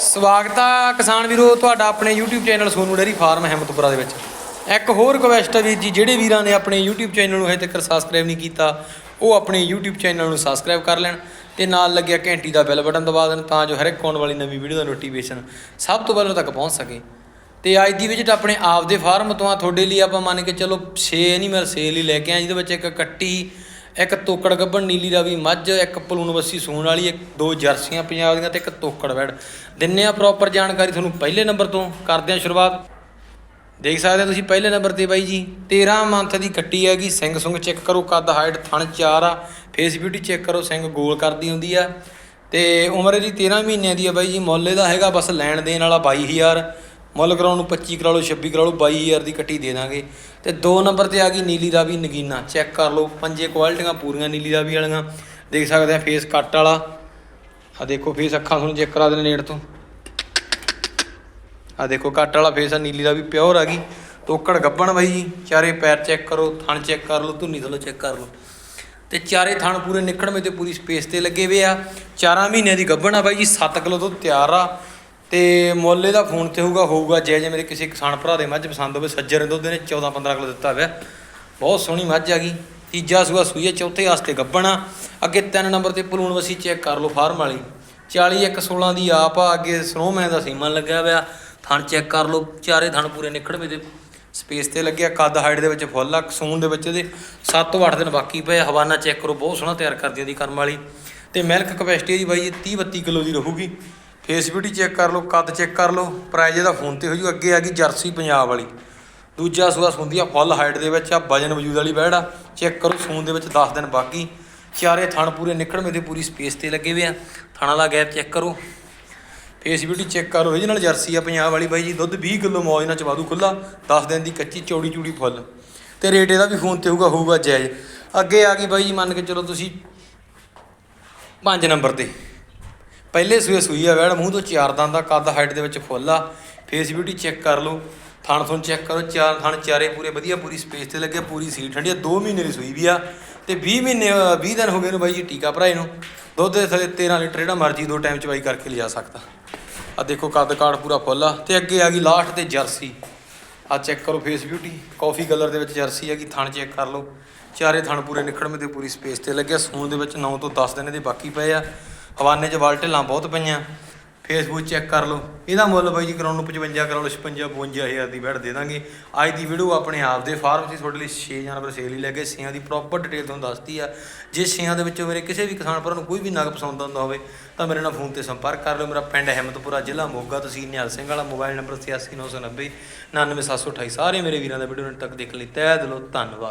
ਸਵਾਗਤ ਆ ਕਿਸਾਨ ਵੀਰੋ, ਤੁਹਾਡਾ ਆਪਣੇ YouTube channel Sonu dairy farm Himmatpura ਦੇ ਵਿੱਚ। ਇੱਕ ਹੋਰ ਰਿਕਵੈਸਟ ਹੈ ਵੀਰ ਜੀ, ਜਿਹੜੇ ਵੀਰਾਂ ਨੇ ਆਪਣੇ YouTube ਚੈਨਲ ਨੂੰ ਹਜੇ ਤੱਕ ਸਬਸਕ੍ਰਾਈਬ ਨਹੀਂ ਕੀਤਾ, ਉਹ ਆਪਣੇ YouTube ਚੈਨਲ ਨੂੰ ਸਬਸਕ੍ਰਾਈਬ ਕਰ ਲੈਣ ਤੇ ਨਾਲ ਲੱਗਿਆ ਘੰਟੀ ਦਾ ਬੈਲ ਬਟਨ ਦਬਾ ਦੇਣ ਤਾਂ ਜੋ ਹਰ ਇੱਕ ਆਉਣ ਵਾਲੀ ਨਵੀਂ ਵੀਡੀਓ ਦਾ ਨੋਟੀਫਿਕੇਸ਼ਨ ਸਭ ਤੋਂ ਪਹਿਲਾਂ ਤੱਕ ਪਹੁੰਚ ਸਕੇ। ਤੇ ਅੱਜ ਦੀ ਵਿਜ਼ਿਟ ਆਪਣੇ ਆਪ ਦੇ ਫਾਰਮ ਤੋਂ ਆ, ਤੁਹਾਡੇ ਲਈ ਆਪਾਂ ਮੰਨ ਕੇ ਚਲੋ 6 ਐਨੀਮਲ ਸੇਲ ਹੀ ਲੈ ਕੇ ਆਏ ਜਿਹਦੇ ਵਿੱਚ ਇੱਕ ਕੱਟੀ ਇੱਕ ਤੋਕੜ ਗੱਭਣ ਨੀਲੀ ਰਾਵੀ ਮੱਝ, ਇੱਕ ਪਲੂਨ ਵੱਸੀ ਸੂਣ ਵਾਲੀ, ਇੱਕ ਦੋ ਜਰਸੀਆਂ ਪੰਜਾਬ ਦੀਆਂ ਤੇ ਇੱਕ ਤੋਕੜ ਵੈੜ। ਦਿੰਨੇ ਆ ਪ੍ਰੋਪਰ ਜਾਣਕਾਰੀ ਤੁਹਾਨੂੰ ਪਹਿਲੇ ਨੰਬਰ ਤੋਂ। ਕਰਦੇ ਆ ਸ਼ੁਰੂਆਤ। ਦੇਖ ਸਕਦੇ ਹੋ ਤੁਸੀਂ ਪਹਿਲੇ ਨੰਬਰ ਤੇ ਬਾਈ ਜੀ। 13 ਮੰਥ ਦੀ ਕੱਟੀ ਹੈਗੀ, ਸਿੰਘ ਸੁੰਗ ਚੈੱਕ ਕਰੋ, ਕੱਦ ਹਾਈਟ ਥਣ ਚਾਰ ਆ। ਫੇਸ ਬਿਊਟੀ ਚੈੱਕ ਕਰੋ, ਸਿੰਘ ਗੋਲ ਕਰਦੀ ਹੁੰਦੀ ਆ। ਤੇ ਉਮਰ ਇਹਦੀ 13 ਮਹੀਨਿਆਂ ਦੀ ਆ ਬਾਈ ਜੀ। ਮੁੱਲ ਦਾ ਹੈਗਾ ਬਸ ਲੈਣ ਦੇਣ ਵਾਲਾ 22000 ਮੁੱਲ ਕਰਾਉਣ ਨੂੰ 25 ਕਰਾ ਲਓ 26 ਕਰਾ ਲਓ 22000 ਦੀ ਕੱਟੀ ਦੇ ਦਾਂਗੇ। ਤੇ ਦੋ ਨੰਬਰ ਤੇ ਆ ਗਈ ਨੀਲੀ ਰਾਵੀ ਨਗੀਨਾ। ਚੈੱਕ ਕਰ ਲਓ, ਪੰਜੇ ਕੁਆਲਿਟੀਆਂ ਪੂਰੀਆਂ ਨੀਲੀ ਰਾਵੀ ਵਾਲੀਆਂ। ਦੇਖ ਸਕਦੇ ਆ ਫੇਸ ਕੱਟ ਵਾਲਾ। ਆ ਦੇਖੋ ਫੇਸ ਅੱਖਾਂ ਤੁਹਾਨੂੰ ਚੈੱਕ ਕਰਾ ਦੇਣ ਨੇੜ ਤੋਂ। ਆ ਦੇਖੋ ਕੱਟ ਵਾਲਾ ਫੇਸ ਆ, ਨੀਲੀ ਦਾ ਵੀ ਪਿਓਰ ਆ ਗਈ। ਤੋਕੜ ਗੱਬਣ ਬਾਈ ਜੀ, ਚਾਰੇ ਪੈਰ ਚੈੱਕ ਕਰੋ, ਥਣ ਚੈੱਕ ਕਰ ਲਓ, ਧੁੰਨੀ ਥੱਲੋਂ ਚੈੱਕ ਕਰ ਲਓ। ਤੇ ਚਾਰੇ ਥਣ ਪੂਰੇ ਨਿਕੜਵੇਂ ਤੇ ਪੂਰੀ ਸਪੇਸ ਤੇ ਲੱਗੇ ਹੋਏ ਆ। ਚਾਰਾਂ ਮਹੀਨਿਆਂ ਦੀ ਗੱਬਣ ਆ ਬਾਈ ਜੀ 7 ਕਿਲੋ ਤੋਂ ਤਿਆਰ ਆ। ਤੇ ਮੁੱਲ ਇਹਦਾ ਫੋਨ ਤੇ ਹੋਊਗਾ ਹੋਊਗਾ, ਜੇ ਜੇ ਮੇਰੇ ਕਿਸੇ ਕਿਸਾਨ ਭਰਾ ਦੇ ਮੱਝ ਪਸੰਦ ਹੋਵੇ, ਸੱਜਰ ਦੁੱਧ ਨੇ 14 15 ਕਿਲੋ ਦਿੱਤਾ ਹੋਇਆ। ਬਹੁਤ ਸੋਹਣੀ ਮੱਝ ਆ ਗਈ। ਤੀਜਾ ਸੂਆ ਸੂਈਏ ਚੌਥੇ ਵਾਸਤੇ ਗੱਬਣ ਆ। ਅੱਗੇ ਤਿੰਨ ਨੰਬਰ ਤੇ ਪਲੂਣ ਵਸੀ ਚੈੱਕ ਕਰ ਲਓ ਫਾਰਮ ਵਾਲੀ। 40 ਇੱਕ 16 ਦੀ ਆਪ ਆ, ਅੱਗੇ ਸਨੋਮੈਨ ਦਾ ਸੀਮਨ ਲੱਗਿਆ ਹੋਇਆ। ਥਣ ਚੈੱਕ ਕਰ ਲਓ, ਚਾਰੇ ਥਣ ਪੂਰੇ ਨਿਕੜਵੇਂ ਦੇ। ਸਪੇਸ ਤੇ ਲੱਗਿਆ, ਕੱਦ ਹਾਈਟ ਦੇ ਵਿੱਚ ਫੁੱਲ ਆ, ਕਸੂਨ ਦੇ ਵਿੱਚ ਇਹਦੇ 7 ਤੋਂ 8 ਦਿਨ ਬਾਕੀ ਪਏ ਹਵਾਨਾ ਚੈੱਕ ਕਰੋ, ਬਹੁਤ ਸੋਹਣਾ ਤਿਆਰ ਕਰਦੀ ਉਹਦੀ ਕਰਮ ਵਾਲੀ। ਤੇ ਮਿਲਕ ਕਪੈਸਿਟੀ ਦੀ ਬਾਈ ਇਹ 30 32 ਕਿਲੋ ਦੀ ਰਹੂਗੀ। ਫੇਸ ਬਿਊਟੀ ਚੈੱਕ ਕਰ ਲਓ, ਕੱਦ ਚੈੱਕ ਕਰ ਲਓ ਪ੍ਰਾਈਜ਼ ਇਹਦਾ ਫੋਨ ਤੇ ਹੋ ਜੂ ਅੱਗੇ ਆ ਗਈ ਜਰਸੀ ਪੰਜਾਬ ਵਾਲੀ। ਦੂਜਾ ਸੂਆ ਸੁੰਦੀ ਆ ਫੁੱਲ ਹਾਈਟ ਦੇ ਵਿੱਚ ਆ, ਵਜਨ ਵਜੂਦ ਵਾਲੀ ਬੈੜ ਆ ਚੈੱਕ ਕਰੋ ਸੂਣ ਦੇ ਵਿੱਚ 10 ਦਿਨ ਬਾਕੀ। ਚਾਰੇ ਥਣ ਪੂਰੇ ਨਿਕੜਵੇਂ ਤੇ ਪੂਰੀ ਸਪੇਸ ਤੇ ਲੱਗੇ ਹੋਏ ਆ। ਥਣਾ ਦਾ ਗੈਪ ਚੈੱਕ ਕਰੋ। ਫੇਸ ਬਿਊਟੀ ਚੈੱਕ ਕਰੋ ਇਹਦੇ ਨਾਲ ਜਰਸੀ ਆ ਪੰਜਾਬ ਵਾਲੀ ਬਾਈ ਜੀ, ਦੁੱਧ 20 ਕਿਲੋ ਮੌਜ ਨਾਲ ਚਵਾ ਦੂ ਖੁੱਲਾ 10 ਦਿਨ ਦੀ ਕੱਚੀ ਚੌੜੀ ਚੂੜੀ ਫੁੱਲ ਤੇ ਰੇਟ ਇਹਦਾ ਵੀ ਫੋਨ ਤੇ ਹੋਊਗਾ ਹੋਊਗਾ ਜਾਇਜ਼। ਅੱਗੇ ਆ ਗਈ ਬਾਈ ਜੀ, ਮੰਨ ਕੇ ਚਲੋ ਤੁਸੀਂ 5 ਨੰਬਰ ਤੇ। ਪਹਿਲੇ ਸੂਏ ਸੂਈ ਆ ਵੈੜ ਮੂੰਹ ਤੋਂ ਚਾਰ ਦੰਦ ਦਾ ਕੱਦ ਹਾਈਟ ਦੇ ਵਿੱਚ ਫੁੱਲ ਆ। ਫੇਸ ਬਿਊਟੀ ਚੈੱਕ ਕਰ ਲਓ, ਥਣ ਥਣ ਚੈੱਕ ਕਰੋ, ਚਾਰ ਥਣ ਚਾਰੇ ਪੂਰੇ ਵਧੀਆ, ਪੂਰੀ ਸਪੇਸ ਤੇ ਲੱਗੇ, ਪੂਰੀ ਸੀਟ ਠੰਡੀ ਆ 2 ਮਹੀਨੇ ਦੀ ਸੂਈ ਵੀ ਆ। ਤੇ 20 ਮਹੀਨੇ 20 ਦਿਨ ਹੋ ਗਏ ਨੂੰ ਬਾਈ ਜੀ ਟੀਕਾ ਭਰਾਏ ਨੂੰ। ਦੁੱਧ ਦੇ ਥਲੇ 13 ਲੀਟਰ ਜਿਹੜਾ ਮਰਜ਼ੀ ਦੋ ਟਾਈਮ 'ਚ ਬਾਈ ਕਰਕੇ ਲਿਜਾ ਸਕਦਾ। ਆ ਦੇਖੋ ਕੱਦ ਕਾੜ ਪੂਰਾ ਫੁੱਲ ਆ। ਤੇ ਅੱਗੇ ਆ ਗਈ ਲਾਸਟ ਤੇ ਜਰਸੀ। ਆ ਚੈੱਕ ਕਰੋ ਫੇਸ ਬਿਊਟੀ ਕਾਫੀ ਕਲਰ ਦੇ ਵਿੱਚ ਜਰਸੀ ਹੈਗੀ ਥਣ ਚੈੱਕ ਕਰ ਲਓ। ਚਾਰੇ ਥਣ ਪੂਰੇ ਨਿਕੜਵੇਂ ਤੇ ਪੂਰੀ ਸਪੇਸ ਤੇ ਲੱਗਿਆ ਸੂਣ ਦੇ ਵਿੱਚ 9 ਤੋਂ 10 ਦਿਨ ਇਹਦੇ ਬਾਕੀ ਪਏ ਆ। ਹਵਾਨੇ 'ਚ ਵਾਲ ਢਿੱਲਾਂ ਬਹੁਤ ਪਈਆਂ। ਫੇਸਬੁੱਕ ਚੈੱਕ ਕਰ ਲਓ। ਇਹਦਾ ਮੁੱਲ ਬਾਈ ਜੀ ਕਰਾਉਣ ਨੂੰ 55 ਕਰਾ ਲਓ 56 52000 ਦੀ ਬੈਠ ਦੇ ਦਾਂਗੇ। ਅੱਜ ਦੀ ਵੀਡੀਓ ਆਪਣੇ ਆਪ ਦੇ ਫਾਰਮ 'ਚ ਤੁਹਾਡੇ ਲਈ 6 ਜਾਨਵਰ ਸੇਲ ਹੀ ਕੇ ਛੇਆਂ ਦੀ ਪ੍ਰੋਪਰ ਡਿਟੇਲ ਤੁਹਾਨੂੰ ਦੱਸਦੀ ਆ। ਜੇ ਛੇਆਂ ਦੇ ਵਿੱਚੋਂ ਮੇਰੇ ਕਿਸੇ ਵੀ ਕਿਸਾਨ ਭਰਾ ਨੂੰ ਕੋਈ ਵੀ ਨਗ ਪਸੰਦ ਆਉਂਦਾ ਹੋਵੇ, ਤਾਂ ਮੇਰੇ ਨਾਲ ਫੋਨ ਤੇ ਸੰਪਰਕ ਕਰ ਲਓ। ਮੇਰਾ ਪਿੰਡ ਅਹਿਮਦਪੁਰਾ, ਜ਼ਿਲ੍ਹਾ ਮੋਗਾ ਤਹਿਸੀਲ ਨਿਹਾਲ ਸਿੰਘ ਵਾਲਾ, ਮੋਬਾਈਲ ਨੰਬਰ 86990 99728 ਸਾਰੇ ਮੇਰੇ ਵੀਰਾਂ ਦਾ ਵੀਡੀਓ ਤੱਕ ਦੇਖਣ ਲਈ। ਤਹਿ ਦਿਲੋਂ ਧੰਨਵਾਦ।